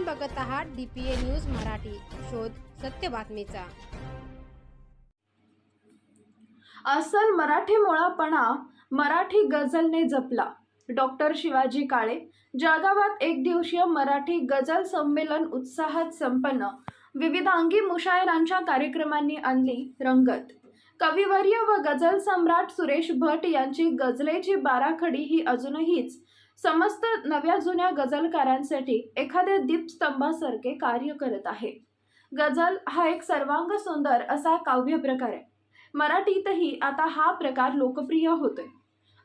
आपण बघत आहात डीपीए न्यूज मराठी. शोध सत्य बातमीचा. अस्सल मराठी मुळापणा मराठी गझलने जपला. डॉक्टर शिवाजी काळे जळगावात एक दिवसीय मराठी गझल संमेलन उत्साहात संपन्न. विविधांगी मुशायरांच्या कार्यक्रमांनी आणली रंगत. कविवर्य व गझल सम्राट सुरेश भट यांची गझलेची बाराखडी ही अजूनहीच समस्त नव्या जुन्या गझलकारांसाठी एखाद्या दीपस्तंभासारखे कार्य करत आहे. गझल हा एक सर्वांग सुंदर असा काव्य प्रकार आहे. मराठीतही आता हा प्रकार लोकप्रिय होतोय.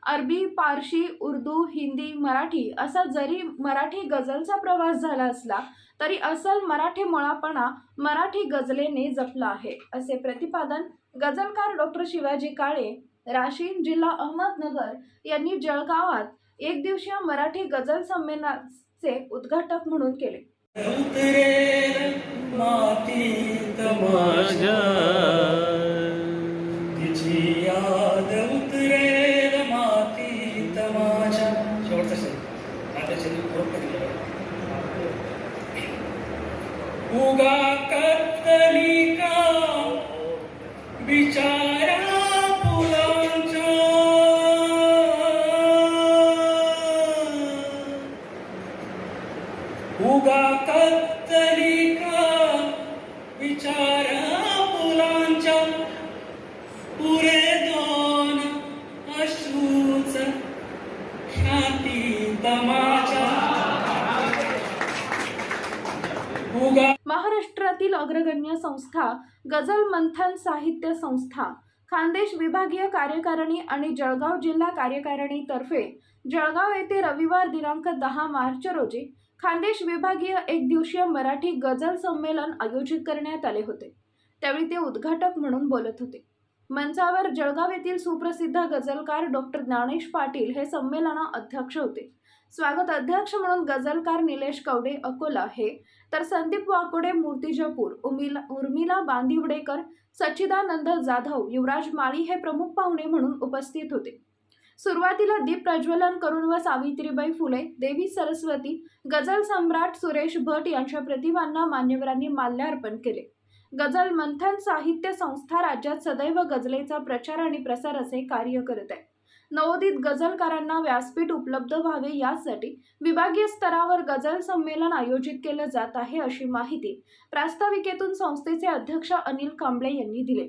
अरबी पारशी उर्दू हिंदी मराठी असा जरी मराठी गझलचा प्रवास झाला असला तरी असल मराठी मुळापणा मराठी गझलेने जपला आहे असे प्रतिपादन गझलकार डॉक्टर शिवाजी काळे राशीन जिल्हा अहमदनगर यांनी जळगावात एक दिवसीय मराठी गझल संमेलनाचे उद्घाटक म्हणून केले. उगा मातीत माझ्या. तिची उगा कत्तली का विचारा मुलांच्या पुरे दोन अश्रूच ख्याती तमाचा. उगा महाराष्ट्रातील अग्रगण्य संस्था गझल मंथन साहित्य संस्था खानदेश विभागीय कार्यकारिणी आणि जळगाव जिल्हा कार्यकारिणीतर्फे जळगाव येथे रविवार दिनांक दहा मार्च रोजी खानदेश विभागीय एक दिवसीय मराठी गझल संमेलन आयोजित करण्यात आले होते. त्यावेळी ते उद्घाटक म्हणून बोलत होते. मंचावर जळगाव येथील सुप्रसिद्ध गझलकार डॉक्टर ज्ञानेश पाटील हे संमेलना अध्यक्ष होते. स्वागत. अध्यक्ष म्हणून गझलकार निलेश कवडे अकोला. हे तर संदीप वाकोडे मूर्तिजापूर उमिला उर्मिला बांदिवडेकर सच्चिदानंद जाधव युवराज माळी हे प्रमुख पाहुणे म्हणून उपस्थित होते. सुरुवातीला दीप प्रज्वलन करून व सावित्रीबाई फुले देवी सरस्वती गझल सम्राट सुरेश भट यांच्या प्रतिमांना मान्यवरांनी माल्यार्पण केले. गझल मंथन साहित्य संस्था राज्यात सदैव गझलेचा प्रचार आणि प्रसार असे कार्य करत आहे. नवोदित गझलकारांना व्यासपीठ उपलब्ध व्हावे यासाठी विभागीय स्तरावर गझल संमेलन आयोजित केलं जात आहे अशी माहिती प्रास्ताविकेतून संस्थेचे अध्यक्ष अनिल कांबळे यांनी दिले.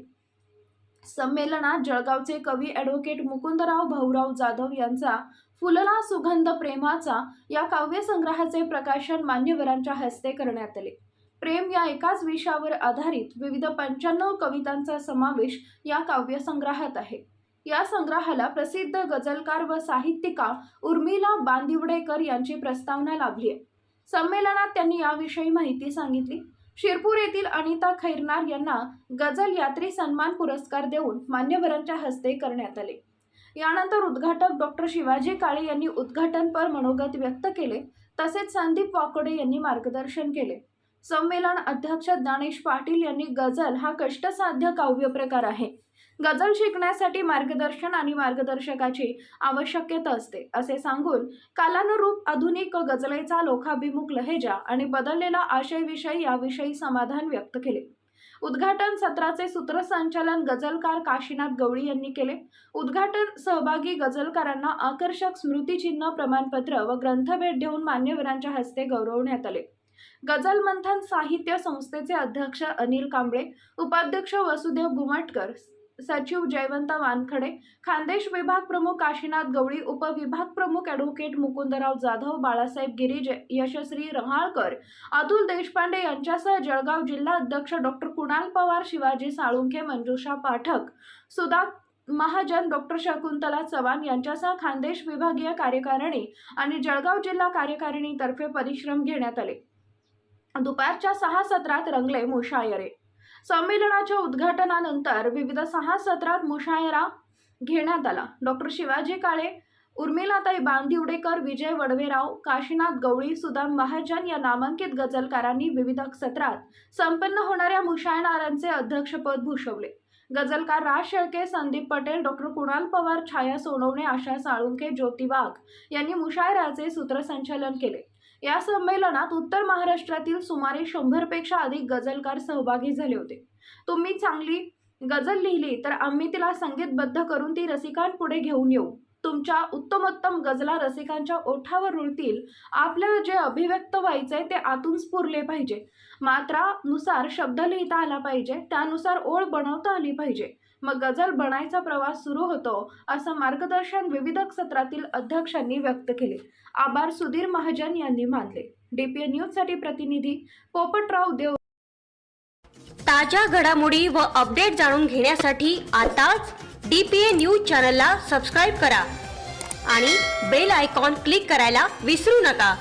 संमेलनात जळगावचे कवी ॲडव्होकेट मुकुंदराव भाऊराव जाधव यांचा फुलला सुगंध प्रेमाचा या काव्यसंग्रहाचे प्रकाशन मान्यवरांच्या हस्ते करण्यात आले. प्रेम या एकाच विषयावर आधारित विविध पंच्याण्णव कवितांचा समावेश या काव्यसंग्रहात आहे. या संग्रहाला प्रसिद्ध गझलकार व साहित्यिका उर्मिला बांदिवडेकर यांची प्रस्तावना लाभली आहे. संमेलनात त्यांनी याविषयी माहिती सांगितली. शिरपूर येथील अनिता खैरनार यांना गझल यात्री सन्मान पुरस्कार देऊन मान्यवरांच्या हस्ते करण्यात आले. यानंतर उद्घाटक डॉक्टर शिवाजी काळे यांनी उद्घाटनपर मनोगत व्यक्त केले. तसेच संदीप वाकोडे यांनी मार्गदर्शन केले. संमेलन अध्यक्ष ज्ञानेश पाटील यांनी गझल हा कष्टसाध्य काव्य प्रकार आहे. गझल शिकण्यासाठी मार्गदर्शन आणि मार्गदर्शकाची आवश्यकता असते असे सांगून कालानुरूप आधुनिक गझलेचा लोखाभिमुख लहेजा आणि बदललेला आशयविषयी याविषयी समाधान व्यक्त केले. उद्घाटन सत्राचे सूत्रसंचालन गझलकार काशीनाथ गवळी यांनी केले. उद्घाटन सहभागी गझलकारांना आकर्षक स्मृतिचिन्ह प्रमाणपत्र व ग्रंथभेट देऊन मान्यवरांच्या हस्ते गौरवण्यात आले. गझल मंथन साहित्य संस्थेचे अध्यक्ष अनिल कांबळे उपाध्यक्ष वसुदेव गुमटकर सचिव जयवंत वानखडे खानदेश विभाग प्रमुख काशीनाथ गवळी उपविभाग प्रमुख ॲडव्होकेट मुकुंदराव जाधव बाळासाहेब गिरीज यशश्री रहाळकर अतुल देशपांडे यांच्यासह जळगाव जिल्हा अध्यक्ष डॉक्टर कुणाल पवार शिवाजी साळुंखे मंजुषा पाठक सुधा महाजन डॉक्टर शकुंतला चव्हाण यांच्यासह खानदेश विभागीय कार्यकारिणी आणि जळगाव जिल्हा कार्यकारिणीतर्फे परिश्रम घेण्यात आले. दुपारच्या सहा सत्रात रंगले मुशायरे संमेलनाच्या उद्घाटनानंतर विविध सहा सत्रात मुशायरा घेण्यात आला. डॉक्टर शिवाजी काळे उर्मिलाताई बांदिवडेकर विजय वडवेराव काशीनाथ गवळी सुदाम महाजन या नामांकित गझलकारांनी विविध सत्रात संपन्न होणाऱ्या मुशायनारांचे अध्यक्षपद भूषवले. गझलकार राज शेळके संदीप पटेल डॉक्टर कुणाल पवार छाया सोनवणे आशा साळुंके ज्योती वाघ यांनी मुशायराचे सूत्रसंचालन केले. या संमेलनात उत्तर महाराष्ट्रातील सुमारे शंभरपेक्षा अधिक गझलकार सहभागी झाले होते. तुम्ही चांगली गझल लिहिली तर आम्ही तिला संगीतबद्ध करून ती रसिकांपुढे घेऊन येऊ. तुमच्या उत्तमोत्तम गझला रसिकांच्या ओठावर रुळतील. आपल्याला जे अभिव्यक्त व्हायचंय ते आतून स्फुरले पाहिजे. मात्रानुसार शब्द लिहिता आला पाहिजे त्यानुसार ओळ बनवता आली पाहिजे. मग गझल बनायचा प्रवास सुरू होतो असं मार्गदर्शन विविध सत्रातील अध्यक्षांनी व्यक्त केले. आभार सुधीर महाजन यांनी मानले. डीपीए न्यूजसाठी प्रतिनिधी पोपटराव देव ताज्या घडामोडी व अपडेट जाणून घेण्यासाठी आताच डी पी ए न्यूज चॅनलला सबस्क्राईब करा आणि बेल आयकॉन क्लिक करायला विसरू नका.